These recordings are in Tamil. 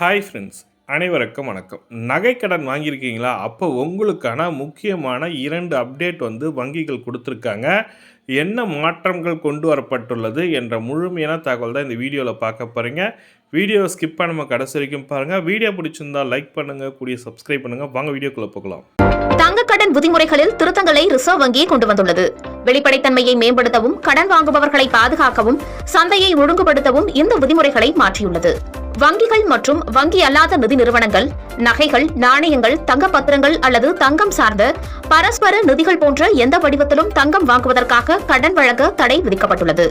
ஹாய் ஃப்ரெண்ட்ஸ் அனைவருக்கும் வணக்கம். நகைக்கடன் வாங்கியிருக்கீங்களா? அப்போ உங்களுக்கான முக்கியமான இரண்டு அப்டேட் வந்து வங்கிகள் கொடுத்துருக்காங்க. என்ன மாற்றங்கள் கொண்டு வரப்பட்டுள்ளது என்ற முழுமையான தகவல் தான் இந்த வீடியோவில் பார்க்க போகிறீங்க வீடியோ ஸ்கிப் பண்ணாமல் கடைசி வரைக்கும் பாருங்கள் வீடியோ பிடிச்சிருந்தா லைக் பண்ணுங்கள் கூடிய சப்ஸ்கிரைப் பண்ணுங்கள் வாங்க வீடியோக்குள்ளே போகலாம். தங்கக்கடன் கடன் விதிமுறைகளில் திருத்தங்களை ரிசர்வ் வங்கி கொண்டு வந்துள்ளது. வெளிப்படைத்தன்மையை மேம்படுத்தவும் கடன் வாங்குபவர்களை பாதுகாக்கவும் சந்தையை ஒழுங்குபடுத்தவும் இந்த விதிமுறைகளை மாற்றியுள்ளது. வங்கிகள் மற்றும் வங்கி அல்லாத நிதி நிறுவனங்கள் நகைகள் நாணயங்கள் தங்க பத்திரங்கள் அல்லது தங்கம் சார்ந்த பரஸ்பர நிதிகள் போன்ற எந்த வடிவத்திலும் தங்கம் வாங்குவதற்காக கடன் வழங்க தடை விதிக்கப்பட்டுள்ளது.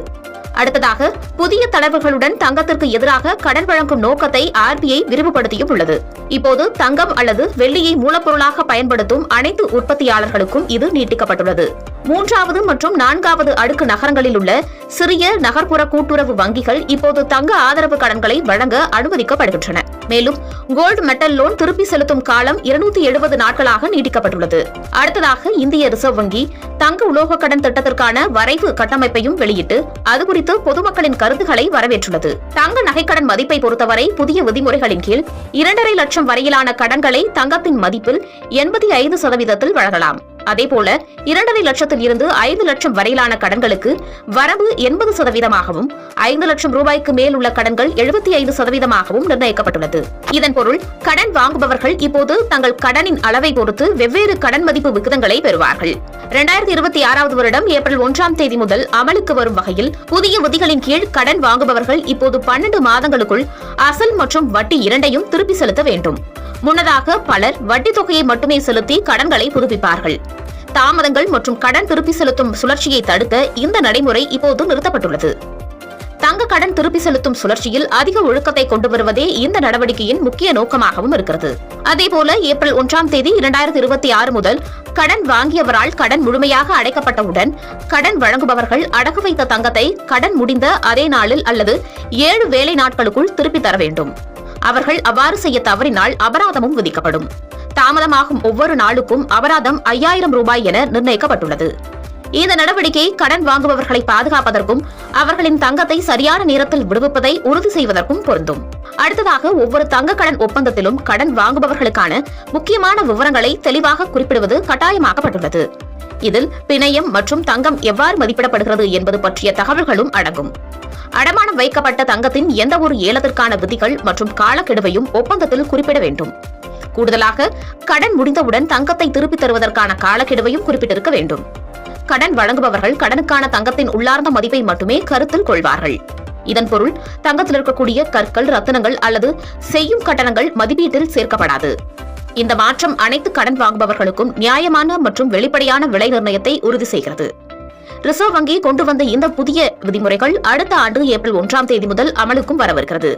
அடுத்ததாக புதிய தளர்வுகளுடன் தங்கத்திற்கு எதிராக கடன் வழங்கும் நோக்கத்தை ஆர்பிஐ விரிவுபடுத்தியும் உள்ளது. இப்போது தங்கம் அல்லது வெள்ளியை மூலப்பொருளாக பயன்படுத்தும் அனைத்து உற்பத்தியாளர்களுக்கும் இது நீட்டிக்கப்பட்டுள்ளது. மூன்றாவது மற்றும் நான்காவது அடுக்கு நகரங்களில் உள்ள சிறிய நகர்ப்புற கூட்டுறவு வங்கிகள் இப்போது தங்க ஆதரவு கடன்களை வழங்க அனுமதிக்கப்படுகின்றன. மேலும் கோல்டு மெட்டல் லோன் திருப்பி செலுத்தும் காலம் இருநூத்தி எழுபது நாட்களாக நீட்டிக்கப்பட்டுள்ளது. அடுத்ததாக இந்திய ரிசர்வ் வங்கி தங்க உலோக கடன் திட்டத்திற்கான வரைவு கட்டமைப்பையும் வெளியிட்டு அது குறித்து பொதுமக்களின் கருத்துக்களை வரவேற்றுள்ளது. தங்க நகைக்கடன் மதிப்பை பொறுத்தவரை புதிய விதிமுறைகளின் கீழ் இரண்டரை லட்சம் வரையிலான கடன்களை தங்கத்தின் மதிப்பில் எண்பத்தி ஐந்து சதவீதத்தில் வழங்கலாம். அதேபோல இரண்டரை லட்சத்தில் இருந்து ஐந்து லட்சம் வரையிலான கடன்களுக்கு வரம்பு எண்பது சதவீதமாகவும் ஐந்து லட்சம் ரூபாய்க்கு மேல் உள்ள கடன்கள் எழுபத்தி ஐந்து சதவீதமாகவும் நிர்ணயிக்கப்பட்டுள்ளது. இதன் பொருள் கடன் வாங்குபவர்கள் இப்போது தங்கள் கடனின் அளவை பொறுத்து வெவ்வேறு கடன் மதிப்பு விகிதங்களை பெறுவார்கள். இரண்டாயிரத்தி இருபத்தி ஆறாவது வருடம் ஏப்ரல் ஒன்றாம் தேதி முதல் அமலுக்கு வரும் வகையில் புதிய விதிகளின் கீழ் கடன் வாங்குபவர்கள் இப்போது பன்னெண்டு மாதங்களுக்குள் அசல் மற்றும் வட்டி இரண்டையும் திருப்பி செலுத்த வேண்டும். முன்னதாக பலர் வட்டி தொகையை மட்டுமே செலுத்தி கடன்களை புதுப்பிப்பார்கள். தாமதங்கள் மற்றும் கடன் திருப்பி செலுத்தும் சுழற்சியை தடுக்க இந்த நடைமுறை இப்போது நிறுத்தப்பட்டுள்ளது. தங்க கடன் திருப்பி செலுத்தும் சுழற்சியில் அதிக ஒழுக்கத்தை கொண்டு வருவதே இந்த நடவடிக்கையின் முக்கிய நோக்கமாகவும் இருக்கிறது. அதேபோல ஏப்ரல் ஒன்றாம் தேதி இரண்டாயிரத்தி இருபத்தி ஆறு முதல் கடன் வாங்கியவரால் கடன் முழுமையாக அடைக்கப்பட்டவுடன் கடன் வழங்குபவர்கள் அடகு வைத்த தங்கத்தை கடன் முடிந்த அதே நாளில் அல்லது ஏழு வேலை நாட்களுக்குள் திருப்பி தர வேண்டும். அவர்கள் அவ்வாறு செய்ய தவறினால் அபராதமும் விதிக்கப்படும். தாமதமாகும் ஒவ்வொரு நாளுக்கும் அபராதம் ஐயாயிரம் ரூபாய் என நிர்ணயிக்கப்பட்டுள்ளது. இந்த நடவடிக்கை கடன் வாங்குபவர்களை பாதுகாப்பதற்கும் அவர்களின் தங்கத்தை சரியான நேரத்தில் விடுவிப்பதை உறுதி செய்வதற்கும் பொருந்தும். அடுத்ததாக ஒவ்வொரு தங்க கடன் ஒப்பந்தத்திலும் கடன் வாங்குபவர்களுக்கான முக்கியமான விவரங்களை தெளிவாக குறிப்பிடுவது கட்டாயமாக்கப்பட்டுள்ளது. இதில் பிணையம் மற்றும் தங்கம் எவ்வாறு மதிப்பிடப்படுகிறது என்பது பற்றிய தகவல்களும் அடங்கும். அடமானம் வைக்கப்பட்ட தங்கத்தின் எந்த ஒரு ஏலத்திற்கான விதிகள் மற்றும் காலக்கெடுவையும் ஒப்பந்தத்தில் குறிப்பிட வேண்டும். கூடுதலாக கடன் முடிந்தவுடன் தங்கத்தை திருப்பித் தருவதற்கான காலக்கெடுவையும் குறிப்பிட்டிருக்க வேண்டும். கடன் வழங்குபவர்கள் கடனுக்கான தங்கத்தின் உள்ளார்ந்த மதிப்பை மட்டுமே கருத்தில் கொள்வார்கள். இதன் பொருள் தங்கத்தில் இருக்கக்கூடிய கற்கள் ரத்தினங்கள் அல்லது செய்யும் கட்டணங்கள் மதிப்பீட்டில் சேர்க்கப்படாது. இந்த மாற்றம் அனைத்து கடன் வாங்குபவர்களுக்கும் நியாயமான மற்றும் வெளிப்படையான விலை நிர்ணயத்தை உறுதி செய்கிறது. ரிசர்வ் வங்கி கொண்டு வந்த இந்த புதிய விதிமுறைகள் அடுத்த ஆண்டு ஏப்ரல் ஒன்றாம் தேதி முதல் அமலுக்கும் வரவிருக்கிறது